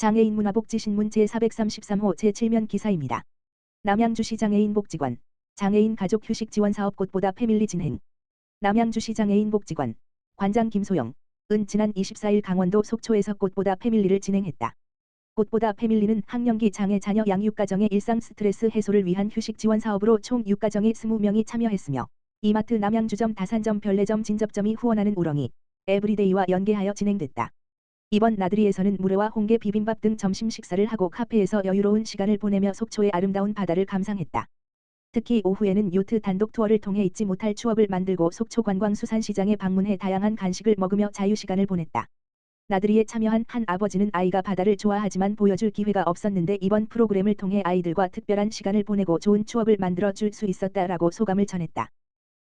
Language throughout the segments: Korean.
장애인 문화복지신문 제433호 제7면 기사입니다. 남양주시 장애인 복지관 장애인 가족 휴식 지원 사업 꽃보다 패밀리 진행 남양주시 장애인 복지관 관장 김소영 은 지난 24일 강원도 속초에서 꽃보다 패밀리를 진행했다. 꽃보다 패밀리는 학령기 장애 자녀 양육 가정의 일상 스트레스 해소를 위한 휴식 지원 사업으로 총 6가정이 20명이 참여했으며 이마트 남양주점 다산점 별내점 진접점이 후원하는 우렁이 에브리데이와 연계하여 진행됐다. 이번 나들이에서는 물회와 홍게 비빔밥 등 점심 식사를 하고 카페에서 여유로운 시간을 보내며 속초의 아름다운 바다를 감상했다. 특히 오후에는 요트 단독 투어를 통해 잊지 못할 추억을 만들고 속초 관광수산시장에 방문해 다양한 간식을 먹으며 자유시간을 보냈다. 나들이에 참여한 한 아버지는 아이가 바다를 좋아하지만 보여줄 기회가 없었는데 이번 프로그램을 통해 아이들과 특별한 시간을 보내고 좋은 추억을 만들어 줄 수 있었다라고 소감을 전했다.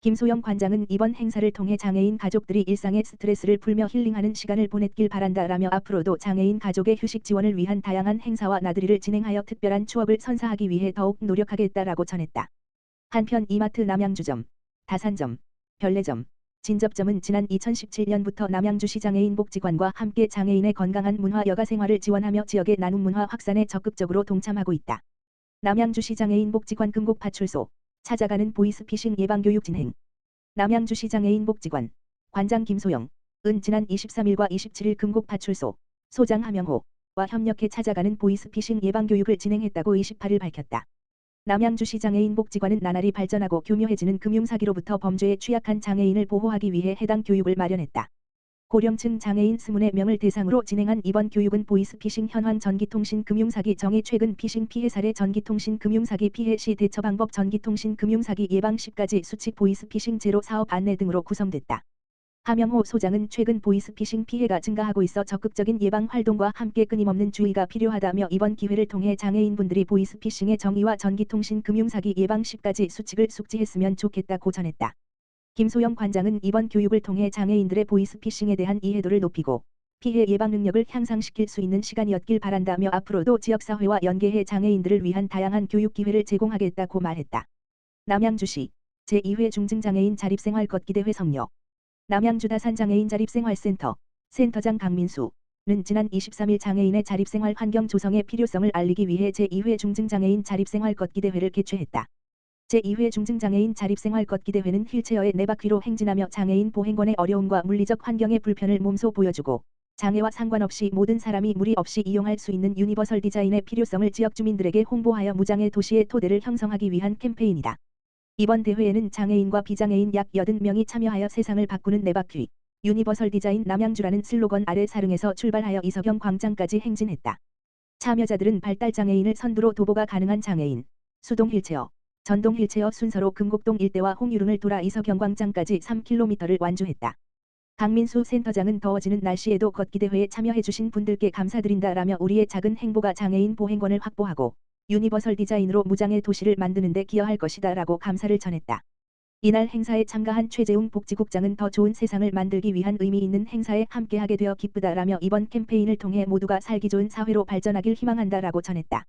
김소영 관장은 이번 행사를 통해 장애인 가족들이 일상의 스트레스를 풀며 힐링하는 시간을 보냈길 바란다라며 앞으로도 장애인 가족의 휴식 지원을 위한 다양한 행사와 나들이를 진행하여 특별한 추억을 선사하기 위해 더욱 노력하겠다라고 전했다. 한편 이마트 남양주점, 다산점, 별내점, 진접점은 지난 2017년부터 남양주시 장애인 복지관과 함께 장애인의 건강한 문화 여가 생활을 지원하며 지역의 나눔 문화 확산에 적극적으로 동참하고 있다. 남양주시 장애인 복지관 금곡 파출소 찾아가는 보이스피싱 예방교육 진행. 남양주시 장애인 복지관 관장 김소영 은 지난 23일과 27일 금곡 파출소 소장 하명호와 협력해 찾아가는 보이스피싱 예방교육을 진행했다고 28일 밝혔다. 남양주시 장애인 복지관은 나날이 발전하고 교묘해지는 금융사기로부터 범죄에 취약한 장애인을 보호하기 위해 해당 교육을 마련했다. 고령층 장애인 20명을 대상으로 진행한 이번 교육은 보이스피싱 현황 전기통신 금융사기 정의 최근 피싱 피해 사례 전기통신 금융사기 피해 시 대처 방법 전기통신 금융사기 예방 10가지 수칙 보이스피싱 제로 사업 안내 등으로 구성됐다. 하명호 소장은 최근 보이스피싱 피해가 증가하고 있어 적극적인 예방 활동과 함께 끊임없는 주의가 필요하다며 이번 기회를 통해 장애인분들이 보이스피싱의 정의와 전기통신 금융사기 예방 10가지 수칙을 숙지했으면 좋겠다고 전했다. 김소영 관장은 이번 교육을 통해 장애인들의 보이스피싱에 대한 이해도를 높이고 피해 예방 능력을 향상시킬 수 있는 시간이었길 바란다며 앞으로도 지역사회와 연계해 장애인들을 위한 다양한 교육 기회를 제공하겠다고 말했다. 남양주시 제2회 중증장애인 자립생활 걷기대회 성녀 남양주 다산 장애인 자립생활센터 센터장 강민수 는 지난 23일 장애인의 자립생활 환경 조성의 필요성을 알리기 위해 제2회 중증장애인 자립생활 걷기 대회를 개최했다. 제2회 중증장애인 자립생활 걷기대회는 휠체어에 네 바퀴로 행진하며 장애인 보행권의 어려움과 물리적 환경의 불편을 몸소 보여주고 장애와 상관없이 모든 사람이 무리 없이 이용할 수 있는 유니버설 디자인의 필요성을 지역 주민들에게 홍보하여 무장애 도시의 토대를 형성하기 위한 캠페인이다. 이번 대회에는 장애인과 비장애인 약 80명이 참여하여 세상을 바꾸는 네 바퀴 유니버설 디자인 남양주라는 슬로건 아래 사릉에서 출발하여 이석영 광장까지 행진했다. 참여자들은 발달장애인을 선두로 도보가 가능한 장애인, 수동 휠체어, 전동 휠체어 순서로 금곡동 일대와 홍유릉을 돌아 이서경광장까지 3km를 완주했다. 강민수 센터장은 더워지는 날씨에도 걷기 대회에 참여해주신 분들께 감사드린다라며 우리의 작은 행보가 장애인 보행권을 확보하고 유니버설 디자인으로 무장의 도시를 만드는 데 기여할 것이다 라고 감사를 전했다. 이날 행사에 참가한 최재웅 복지국장은 더 좋은 세상을 만들기 위한 의미 있는 행사에 함께하게 되어 기쁘다라며 이번 캠페인을 통해 모두가 살기 좋은 사회로 발전하길 희망한다라고 전했다.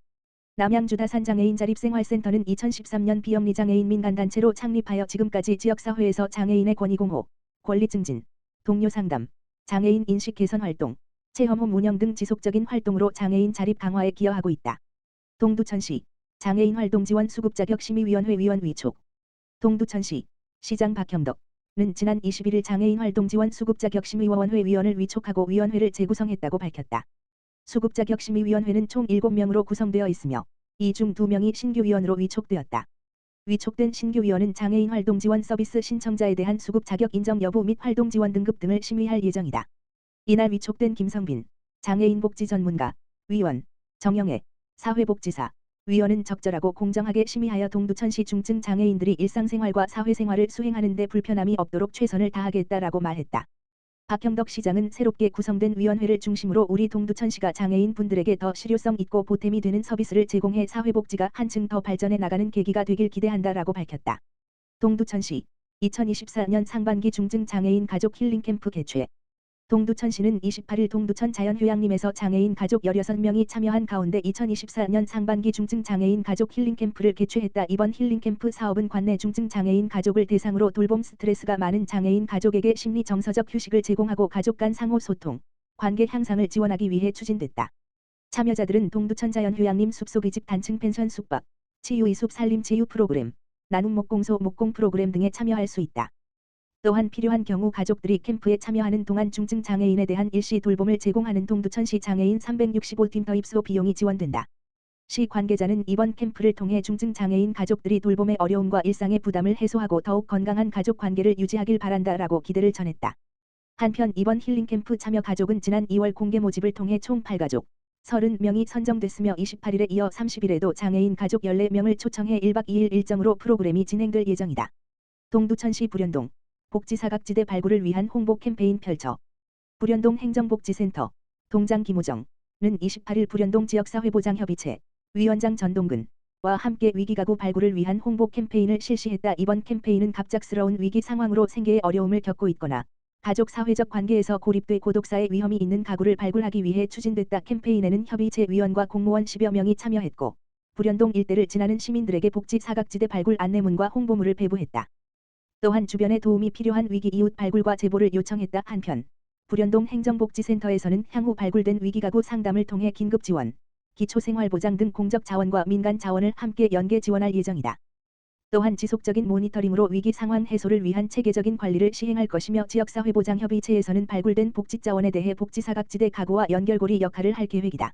남양주다 산 장 애인 자립생활센터는 2013년 비영리 장 애인 민간단체로 창립하여 지금까지 지역사회에서 장애인의 권익공호, 권리증진, 동료상담, 장애인 인식 개선 활동, 체험홈 운영 등 지속적인 활동으로 장애인 자립 강화에 기여하고 있다. 동두천시 장애인 활동 지원 수급 자격 심의위원회 위원 위촉 동두천시 시장 박형덕는 지난 21일 장애인 활동 지원 수급 자격 심의위원회 위원을 위촉하고 위원회를 재구성했다고 밝혔다. 수급자 격심의위원회는 총 7명으로 구성되어 있으며 이 중 2명이 신규 위원으로 위촉되었다. 위촉된 신규 위원은 장애인 활동 지원 서비스 신청자에 대한 수급 자격 인정 여부 및 활동 지원 등급 등을 심의할 예정이다. 이날 위촉된 김성빈, 장애인 복지 전문가, 위원, 정영애, 사회복지사, 위원은 적절하고 공정하게 심의하여 동두천시 중증 장애인들이 일상생활과 사회생활을 수행하는 데 불편함이 없도록 최선을 다하겠다라고 말했다. 박형덕 시장은 새롭게 구성된 위원회를 중심으로 우리 동두천시가 장애인 분들에게 더 실효성 있고 보탬이 되는 서비스를 제공해 사회복지가 한층 더 발전해 나가는 계기가 되길 기대한다라고 밝혔다. 동두천시 2024년 상반기 중증 장애인 가족 힐링 캠프 개최 동두천시는 28일 동두천 자연휴양림에서 장애인 가족 16명이 참여한 가운데 2024년 상반기 중증 장애인 가족 힐링 캠프를 개최했다. 이번 힐링 캠프 사업은 관내 중증 장애인 가족을 대상으로 돌봄 스트레스가 많은 장애인 가족에게 심리 정서적 휴식을 제공하고 가족 간 상호 소통, 관계 향상을 지원하기 위해 추진됐다. 참여자들은 동두천 자연휴양림 숲속이집 단층 펜션 숙박, 치유 이숲 살림 치유 프로그램, 나눔 목공소 목공 프로그램 등에 참여할 수 있다. 또한 필요한 경우 가족들이 캠프에 참여하는 동안 중증 장애인에 대한 일시 돌봄을 제공하는 동두천시 장애인 365팀 더 입소 비용이 지원된다. 시 관계자는 이번 캠프를 통해 중증 장애인 가족들이 돌봄의 어려움과 일상의 부담을 해소하고 더욱 건강한 가족 관계를 유지하길 바란다라고 기대를 전했다. 한편 이번 힐링 캠프 참여 가족은 지난 2월 공개 모집을 통해 총 8가족 30명이 선정됐으며 28일에 이어 30일에도 장애인 가족 14명을 초청해 1박 2일 일정으로 프로그램이 진행될 예정이다. 동두천시 불현동 복지사각지대 발굴을 위한 홍보 캠페인 펼쳐 불현동 행정복지센터 동장 김우정은 28일 불현동 지역사회보장협의체 위원장 전동근과 함께 위기가구 발굴을 위한 홍보 캠페인을 실시했다. 이번 캠페인은 갑작스러운 위기 상황으로 생계에 어려움을 겪고 있거나 가족 사회적 관계에서 고립돼 고독사의 위험이 있는 가구를 발굴하기 위해 추진됐다. 캠페인에는 협의체 위원과 공무원 10여 명이 참여했고 불현동 일대를 지나는 시민들에게 복지 사각지대 발굴 안내문과 홍보물을 배부했다. 또한 주변에 도움이 필요한 위기 이웃 발굴과 제보를 요청했다. 한편 불현동 행정복지센터에서는 향후 발굴된 위기가구 상담을 통해 긴급 지원, 기초생활보장 등 공적 자원과 민간 자원을 함께 연계 지원할 예정이다. 또한 지속적인 모니터링으로 위기 상황 해소를 위한 체계적인 관리를 시행할 것이며 지역사회보장협의체에서는 발굴된 복지자원에 대해 복지사각지대 가구와 연결고리 역할을 할 계획이다.